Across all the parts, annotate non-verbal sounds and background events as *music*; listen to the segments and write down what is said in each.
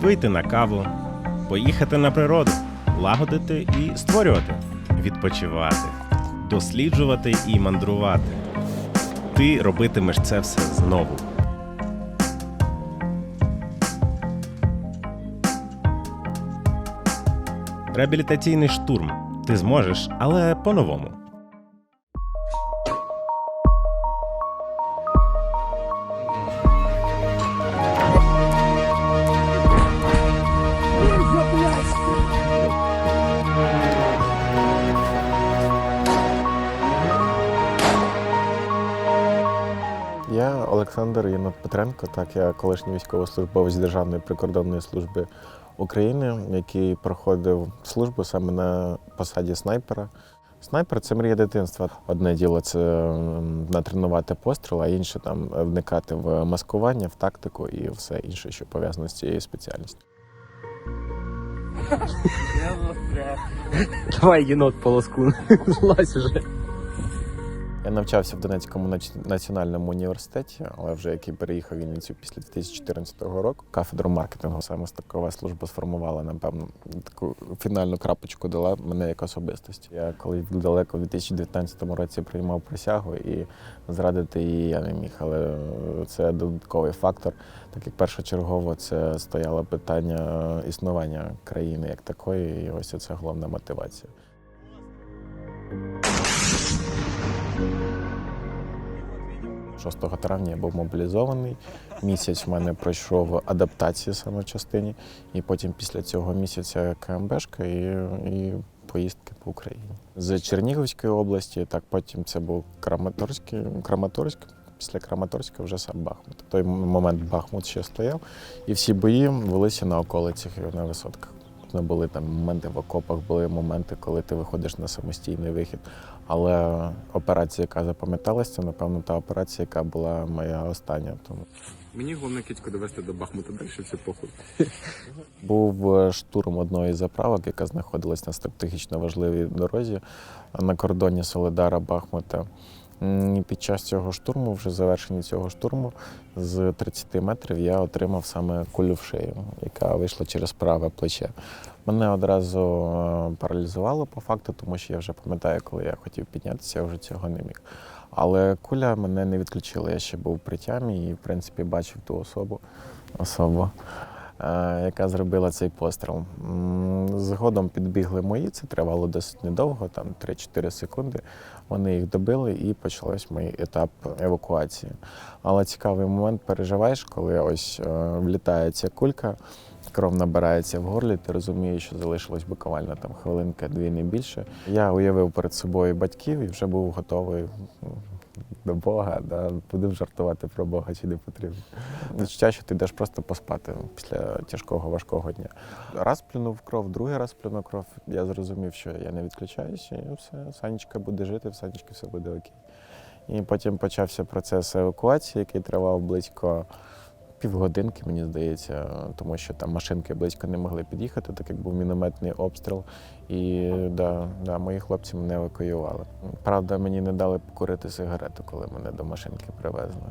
вийти на каву, поїхати на природу, лагодити і створювати, відпочивати, досліджувати і мандрувати. Ти робитимеш це все знову. Реабілітаційний штурм. Ти зможеш, але по-новому. Олександр Єнот Петренко, так я колишній військовослужбовець Державної прикордонної служби України, який проходив службу саме на посаді снайпера. Снайпер це мрія дитинства. Одне діло це натренувати постріл, а інше там вникати в маскування, в тактику і все інше, що пов'язано з цією спеціальністю. *laughs* Давай єнот полоску. Злазь *laughs* уже. Я навчався в Донецькому національному університеті, але вже який переїхав в Вінницю після 2014 року. Кафедру маркетингу саме стокова служба сформувала, напевно, таку фінальну крапочку дала мене як особистості. Я коли далеко в 2019 році приймав присягу і зрадити її я не міг. Але це додатковий фактор, так як першочергово це стояло питання існування країни як такої, і ось це головна мотивація. – 6 травня я був мобілізований. Місяць в мене пройшов адаптацію саме в частині, і потім після цього місяця КМБшка і, і поїздки по Україні. З Чернігівської області, так потім це був Краматорський, Краматорськ. Після Краматорська вже сам Бахмут. В той момент Бахмут ще стояв, і всі бої велися на околицях і на висотках. Не були там моменти в окопах, були моменти, коли ти виходиш на самостійний вихід. Але операція, яка запам'яталася, це, напевно, та операція, яка була моя остання. Тому Мені головне кітько довести до Бахмута далі, все похуй. був е, штурм одної заправок, яка знаходилась на стратегічно важливій дорозі на кордоні Солидара Бахмута. Під час цього штурму, вже завершення цього штурму, з 30 метрів я отримав саме кулю в шию, яка вийшла через праве плече. Мене одразу е, паралізувало по факту, тому що я вже пам'ятаю, коли я хотів піднятися, я вже цього не міг. Але куля мене не відключила. Я ще був при тямі і, в принципі, бачив ту особу, особу яка зробила цей постріл. Згодом підбігли мої, це тривало досить недовго, там 3-4 секунди. Вони їх добили і почався мій етап евакуації. Але цікавий момент переживаєш, коли ось е, влітає ця кулька, кров набирається в горлі, ти розумієш, що залишилось буквально там хвилинка, дві не більше. Я уявив перед собою батьків і вже був готовий до Бога, да, будемо жартувати про Бога чи не потрібно. Відчуття, що ти йдеш просто поспати після тяжкого, важкого дня. Раз плюнув кров, другий раз плюнув кров. Я зрозумів, що я не відключаюся, і все, Санечка буде жити, в Санечки все буде окей. І потім почався процес евакуації, який тривав близько півгодинки, мені здається, тому що там машинки близько не могли під'їхати, так як був мінометний обстріл. І да, да, мої хлопці мене евакуювали. Правда, мені не дали покурити сигарету, коли мене до машинки привезли.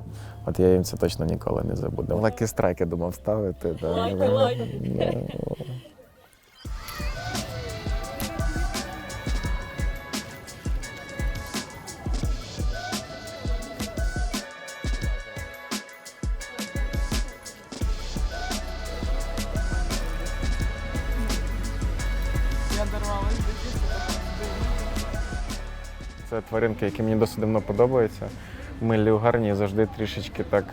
От я їм це точно ніколи не забуду. Лакі страйки думав ставити. Да, да, да. Тваринки, які мені досить давно подобаються. Милі гарні завжди трішечки так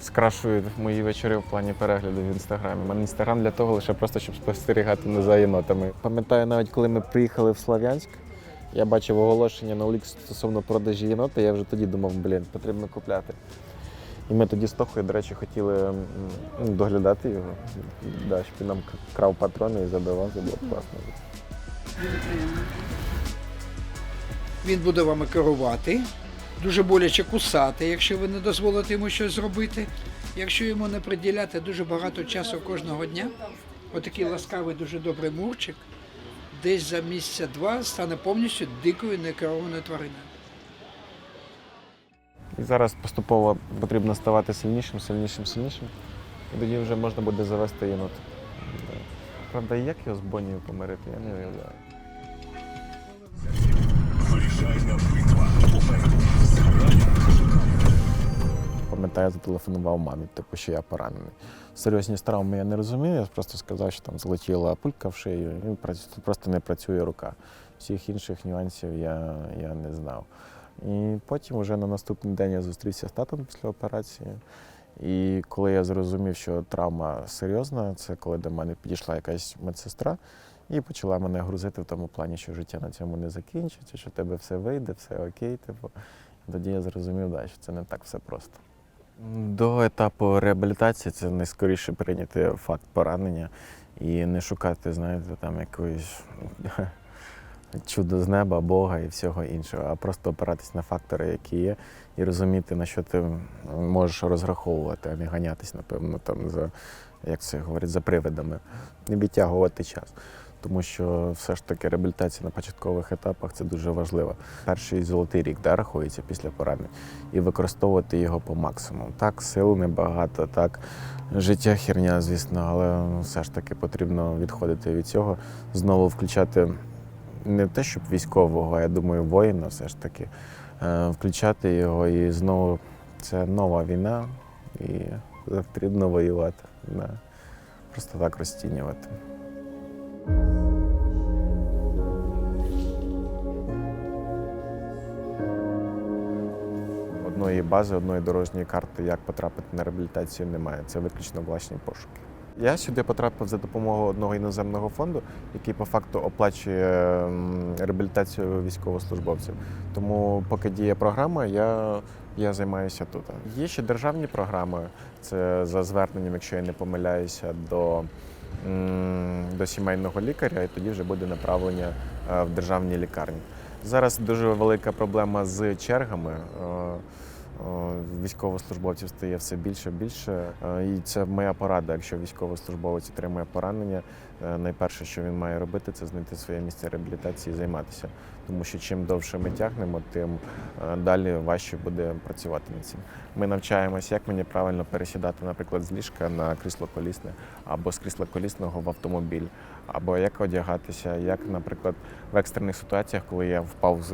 скрашують мої вечори в плані перегляду в інстаграмі. У мене інстаграм для того лише просто, щоб спостерігати не за єнотами. Пам'ятаю, навіть коли ми приїхали в Слов'янськ, я бачив оголошення на Олікс стосовно продажі єнота, я вже тоді думав, блін, потрібно купляти. І ми тоді з Тохою, до речі, хотіли ну, доглядати його, да, щоб він нам крав патрони і забивав, це було б класно. Він буде вами керувати, дуже боляче кусати, якщо ви не дозволите йому щось зробити. Якщо йому не приділяти дуже багато часу кожного дня, отакий ласкавий, дуже добрий мурчик, десь за місяця два стане повністю дикою некерованою твариною. І зараз поступово потрібно ставати сильнішим, сильнішим, сильнішим. І тоді вже можна буде завести єнота. Да. Правда, як його з Бонією помирити, я не уявляю. Пам'ятаю, я зателефонував мамі, типу, що я поранений. Серйозність травми я не розумію, я просто сказав, що там злетіла пулька в шию, і просто не працює рука. Всіх інших нюансів я, я не знав. І потім вже на наступний день я зустрівся з татом після операції. І коли я зрозумів, що травма серйозна, це коли до мене підійшла якась медсестра і почала мене грузити в тому плані, що життя на цьому не закінчиться, що в тебе все вийде, все окей. Типу. Тоді я зрозумів, да, що це не так все просто. До етапу реабілітації це найскоріше прийняти факт поранення і не шукати, знаєте, там якоїсь *laughs* чудо з неба, Бога і всього іншого, а просто опиратись на фактори, які є, і розуміти, на що ти можеш розраховувати, а не ганятись, напевно, там за як це говорять, за привидами, не відтягувати час. Тому що все ж таки реабілітація на початкових етапах це дуже важливо. Перший золотий рік да, рахується після поранень і використовувати його по максимуму. Так, сил небагато, так, життя херня, звісно, але все ж таки потрібно відходити від цього, знову включати не те, щоб військового, а я думаю, воїна все ж таки, е, включати його і знову це нова війна, і потрібно воювати. Да. Просто так розцінювати. Одної бази, одної дорожньої карти, як потрапити на реабілітацію, немає. Це виключно власні пошуки. Я сюди потрапив за допомогою одного іноземного фонду, який по факту оплачує реабілітацію військовослужбовців. Тому, поки діє програма, я, я займаюся тут. Є ще державні програми. Це за зверненням, якщо я не помиляюся, до, до сімейного лікаря, і тоді вже буде направлення е, в державній лікарні. Зараз дуже велика проблема з чергами. Військовослужбовців стає все більше і більше. Е, І це моя порада. Якщо військовослужбовець отримує поранення, е, найперше, що він має робити, це знайти своє місце реабілітації і займатися. Тому що чим довше ми тягнемо, тим е, далі важче буде працювати над цим. Ми навчаємося, як мені правильно пересідати, наприклад, з ліжка на крісло колісне або з крісла колісного в автомобіль, або як одягатися, як, наприклад, в екстрених ситуаціях, коли я впав з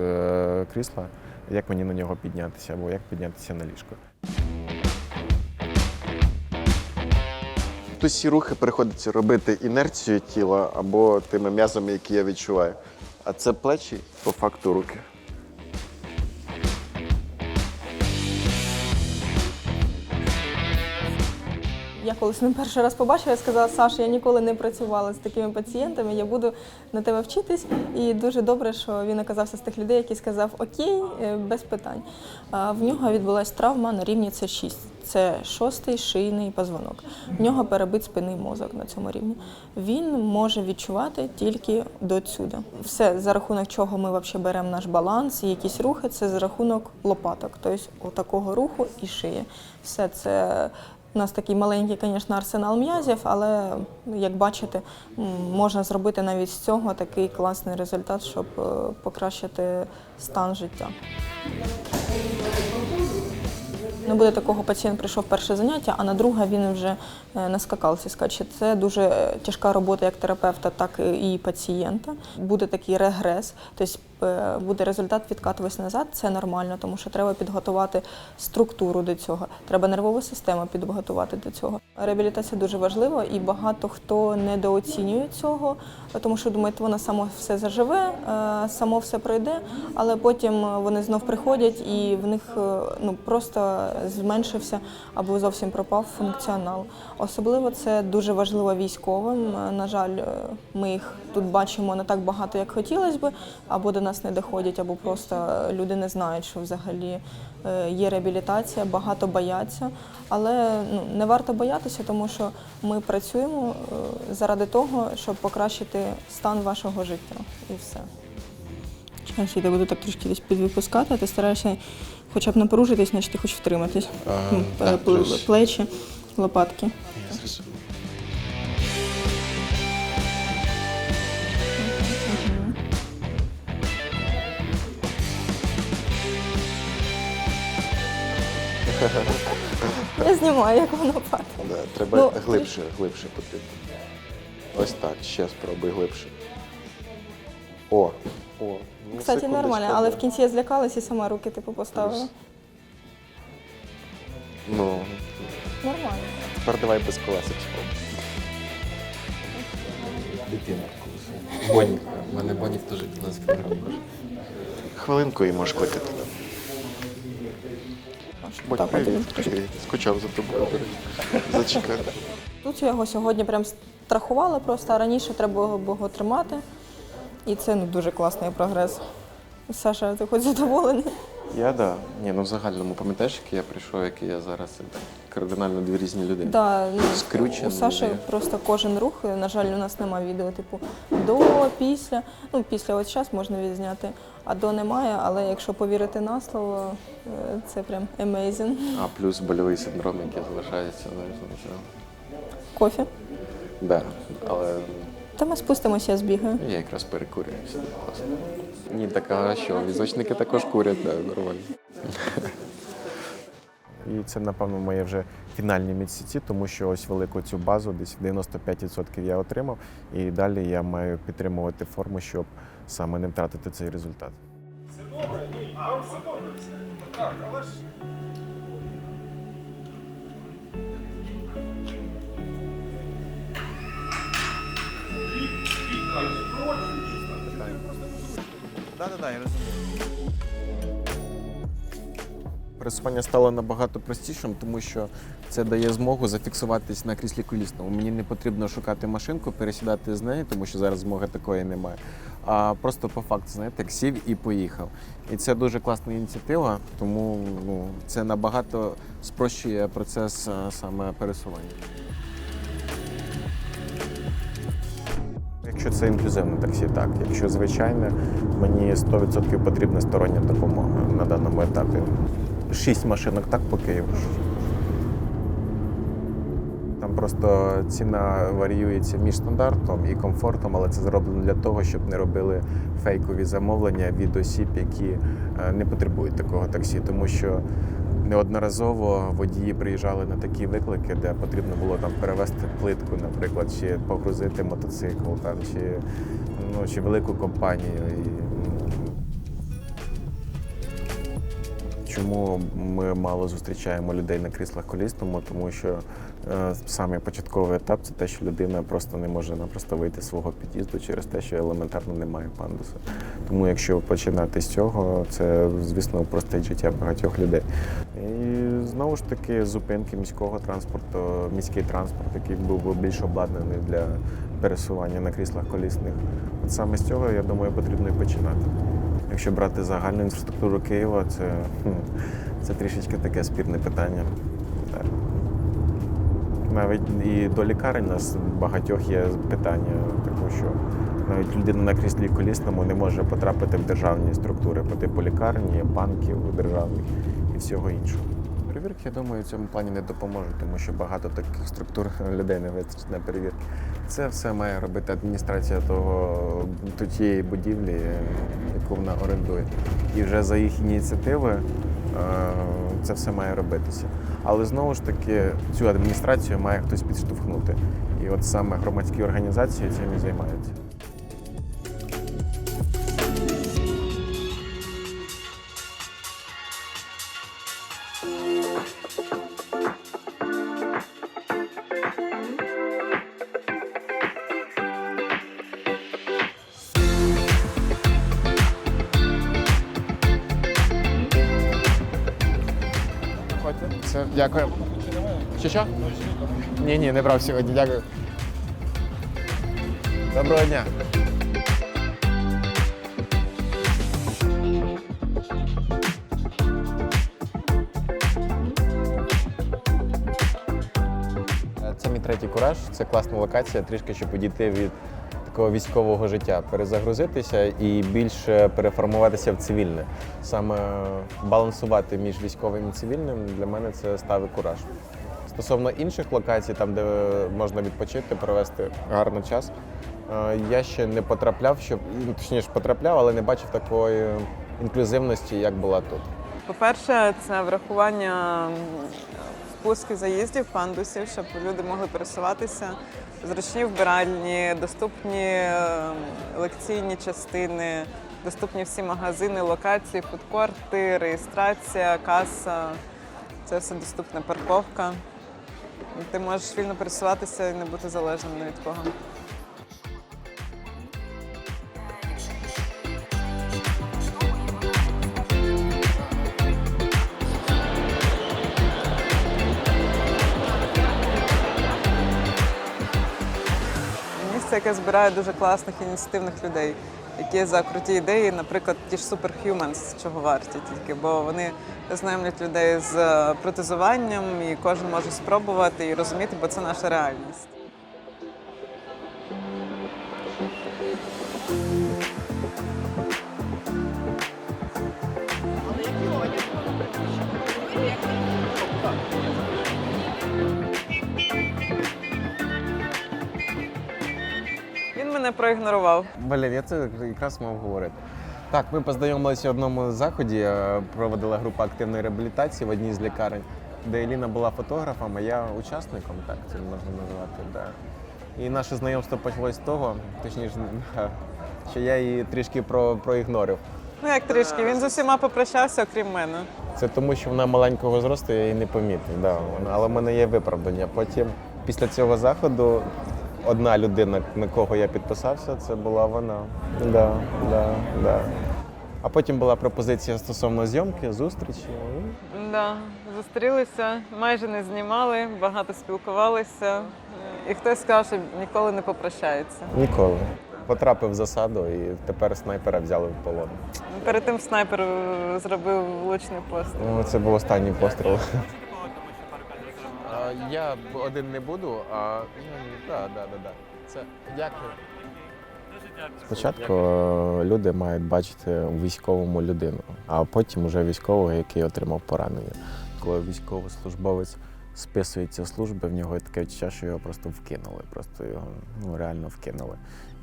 крісла як мені на нього піднятися, або як піднятися на ліжко. Тут всі рухи приходиться робити інерцією тіла або тими м'язами, які я відчуваю. А це плечі по факту руки. Я коли з ним перший раз побачила, я сказала, Саша, я ніколи не працювала з такими пацієнтами, я буду на тебе вчитись. І дуже добре, що він оказався з тих людей, який сказав Окей, е, без питань. А В нього відбулася травма на рівні С6. Це шостий шийний позвонок. В нього перебит спинний мозок на цьому рівні. Він може відчувати тільки до сюди. Все, за рахунок чого ми взагалі беремо наш баланс і якісь рухи, це за рахунок лопаток, тобто отакого руху і шиї. Все це у нас такий маленький, звісно, арсенал м'язів, але як бачите, можна зробити навіть з цього такий класний результат, щоб е, покращити стан життя. Не буде такого, пацієнт прийшов перше заняття, а на друге він вже е, на скакалці скаче. Це дуже тяжка робота як терапевта, так і пацієнта. Буде такий регрес, тобто буде результат відкатуватися назад. Це нормально, тому що треба підготувати структуру до цього. Треба нервову систему підготувати до цього. Реабілітація дуже важлива, і багато хто недооцінює цього, тому що думають, воно само все заживе, е, само все пройде, але потім вони знов приходять і в них е, ну просто зменшився або зовсім пропав функціонал. Особливо це дуже важливо військовим. Е, На жаль, е, ми їх тут бачимо не так багато, як хотілося би, або до нас не доходять, або просто люди не знають, що взагалі е, є реабілітація, багато бояться. Але ну, не варто боятися, тому що ми працюємо е, заради того, щоб покращити стан вашого життя. І все. Зараз я буду так трошки десь підвипускати, а ти стараєшся хоча б напружитись, значить ти хочеш втриматись. Ну, так, пле- Плечі, лопатки. Я знімаю, як воно падає. Да, треба Ну, глибше, глибше потрібно. Ось так, ще спробуй глибше. О, о. Ну, Кстати, секундочку, нормально, але да. в кінці я злякалась і сама руки типу поставила. Ну, Нормально. тепер давай без колесик спробуй. Дитина. Бонік. У мене Бонік теж 15 кг. Хвилинку і можеш кликати. Так, от він. привіт. Привіт. Скучав за тобою. речі. Тут я його сьогодні прям страхувала просто, а раніше треба було б його тримати. І це ну, дуже класний прогрес. Саша, ти хоч задоволений? Я да. Ні, ну в загальному пам'ятаєш, який я прийшов, який я зараз це кардинально дві різні людини. Да, ну, у Саші просто кожен рух, на жаль, у нас немає відео, типу до, після. Ну, після от час можна відзняти, а до немає, але якщо повірити на слово, е, це прям amazing. А плюс больовий синдром, який залишається, знаєш, ну, це. Кофі. Да, але Та ми спустимося, я збігаю. я якраз перекурюю. все класно. Ні, так а що, візочники також курять, да, нормально. І це, напевно, мої вже фінальні місяці, тому що ось велику цю базу, десь 95% я отримав, і далі я маю підтримувати форму, щоб саме не втратити цей результат. Пересування стало набагато простішим, тому що це дає змогу зафіксуватись на кріслі колісному. Мені не потрібно шукати машинку, пересідати з неї, тому що зараз змоги такої немає. А просто по факту, знаєте, сів і поїхав. І це дуже класна ініціатива, тому ну, це набагато спрощує процес а, саме пересування. Якщо це інклюзивне таксі, так. Якщо звичайне, мені 100% потрібна стороння допомога на даному етапі. Шість машинок так по Києву. Просто ціна варіюється між стандартом і комфортом, але це зроблено для того, щоб не робили фейкові замовлення від осіб, які е, не потребують такого таксі, тому що неодноразово водії приїжджали на такі виклики, де потрібно було там перевезти плитку, наприклад, чи погрузити мотоцикл, там, чи, ну, чи велику компанію. І, Чому ми мало зустрічаємо людей на кріслах колісному? Тому що е, самий початковий етап це те, що людина просто не може напросто вийти з свого під'їзду через те, що елементарно немає пандуса. Тому якщо починати з цього, це звісно упростить життя багатьох людей. І знову ж таки зупинки міського транспорту, міський транспорт, який був би більш обладнаний для пересування на кріслах колісних. От саме з цього я думаю потрібно і починати. Якщо брати загальну інфраструктуру Києва, це, це трішечки таке спірне питання. Навіть і до лікарень у нас багатьох є питання, тому що навіть людина на кріслі колісному не може потрапити в державні структури по типу лікарні, банків державних і всього іншого. Перевірки, я думаю, в цьому плані не допоможуть, тому що багато таких структур людей не вистачить на перевірки. Це все має робити адміністрація того тієї будівлі, яку вона орендує. І вже за їх ініціативи е, це все має робитися. Але знову ж таки цю адміністрацію має хтось підштовхнути. І от саме громадські організації цим і займаються. Все, дякую. Що що? Ні, ні, не брав сьогодні, дякую. Доброго дня. Це мій третій кураж. Це класна локація, трішки щоб підійти від такого військового життя, перезагрузитися і більше переформуватися в цивільне. Саме балансувати між військовим і цивільним для мене це ставить кураж. Стосовно інших локацій, там де можна відпочити, провести гарний час. е, Я ще не потрапляв, щоб ну, точніше потрапляв, але не бачив такої інклюзивності, як була тут. По-перше, це врахування м, спуски заїздів, пандусів, щоб люди могли пересуватися. Зручні вбиральні, доступні е, лекційні частини, доступні всі магазини, локації, фудкорти, реєстрація, каса. Це все доступна парковка. Ти можеш вільно пересуватися і не бути залежним ні від кого. Місце, яке збирає дуже класних ініціативних людей, які за круті ідеї, наприклад, ті ж Superhumans, чого варті тільки, бо вони знайомлять людей з е, протезуванням, і кожен може спробувати і розуміти, бо це наша реальність. Мене проігнорував. Блін, я це якраз мав говорити. Так, ми познайомилися в одному заході, е, проводила група активної реабілітації в одній з лікарень, де Еліна була фотографом, а я учасником, так це можна назвати. Да. І наше знайомство почалось з того, точніше, *laughs* що я її трішки про, проігнорив. Ну як трішки, він з усіма попрощався, окрім мене. Це тому, що вона маленького зросту, я її не помітив. Да. Але в мене є виправдання. Потім, після цього заходу, одна людина, на кого я підписався, це була вона. Да, да, да. А потім була пропозиція стосовно зйомки, зустрічі. Да, зустрілися, майже не знімали, багато спілкувалися. І хтось сказав, що ніколи не попрощається. Ніколи. Потрапив в засаду і тепер снайпера взяли в полон. Перед тим снайпер е, зробив влучний постріл. Ну, це був останній постріл. Я один не буду, а так, так, так. Це дякую. Спочатку е, люди мають бачити у військовому людину, а потім вже військового, який отримав поранення. Коли військовослужбовець списується служби, в нього таке відчуття, що його просто вкинули, просто його ну, реально вкинули.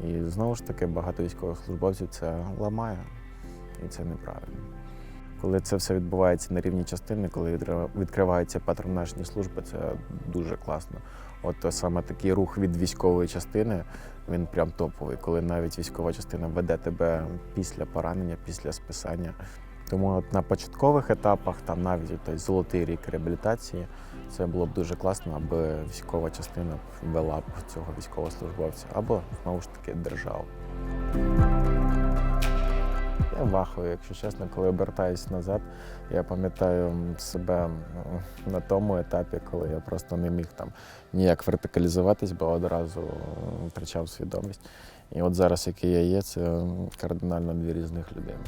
І знову ж таки багато військовослужбовців це ламає, і це неправильно. Коли це все відбувається на рівні частини, коли відкриваються патронажні служби, це дуже класно. От саме такий рух від військової частини, він прям топовий, коли навіть військова частина веде тебе після поранення, після списання. Тому от на початкових етапах, там навіть той золотий рік реабілітації, це було б дуже класно, аби військова частина вела б цього військовослужбовця або знову ж таки держава. Я вахую, якщо чесно, коли обертаюсь назад. Я пам'ятаю себе на тому етапі, коли я просто не міг там ніяк вертикалізуватись, бо одразу втрачав свідомість. І от зараз, який я є, це кардинально дві різних людини.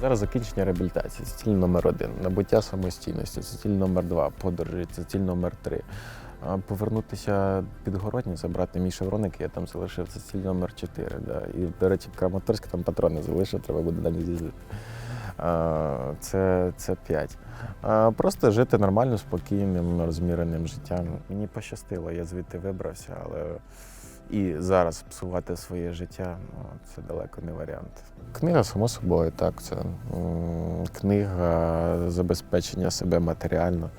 Зараз закінчення реабілітації. Це ціль номер один. Набуття самостійності, це ціль номер два. Подорожі, це ціль номер три. Повернутися підгородні, забрати мій шеврон, який я там залишив, це ціль номер чотири. Да. І, до речі, в Краматорську там патрони залишив, треба буде далі з'їздити. Це, це п'ять. А, Просто жити нормально, спокійним, розміреним життям. Мені пощастило, я звідти вибрався, але і зараз псувати своє життя ну, це далеко не варіант. Книга, само собою, так. Це книга забезпечення себе матеріально.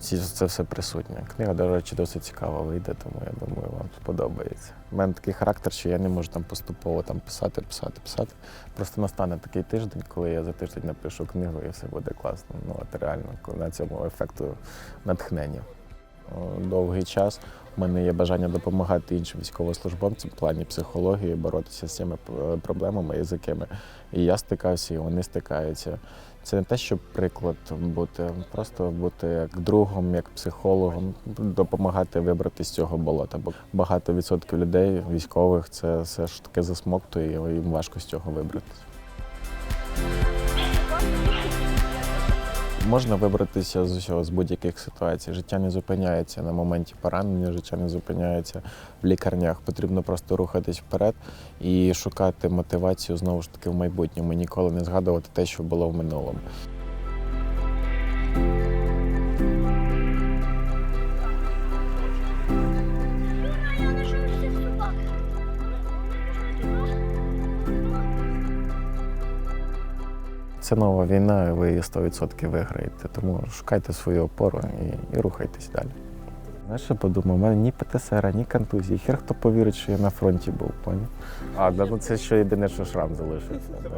Це все присутнє. Книга, до речі, досить цікаво вийде, тому я думаю, вам сподобається. У мене такий характер, що я не можу там поступово там писати, писати, писати. Просто настане такий тиждень, коли я за тиждень напишу книгу і все буде класно. Ну, от реально, на цьому ефекту натхнення. Довгий час у мене є бажання допомагати іншим військовослужбовцям в плані психології, боротися з цими е, проблемами, з якими і я стикався, і вони стикаються. Це не те, щоб приклад бути, просто бути як другом, як психологом, допомагати вибрати з цього болота. Бо багато відсотків людей, військових, це все ж таки засмоктує, і їм важко з цього вибратися. Можна вибратися з усього з будь-яких ситуацій. Життя не зупиняється на моменті поранення, життя не зупиняється в лікарнях. Потрібно просто рухатись вперед і шукати мотивацію знову ж таки в майбутньому. Ніколи не згадувати те, що було в минулому. Це нова війна, ви її 100% виграєте. Тому шукайте свою опору і, і рухайтесь далі. Знаєш, що подумав, у мене ні ПТСР, ні контузії. Хер хто повірить, що я на фронті був, поняв? А, да, ну це ще єдине, що шрам залишився. да.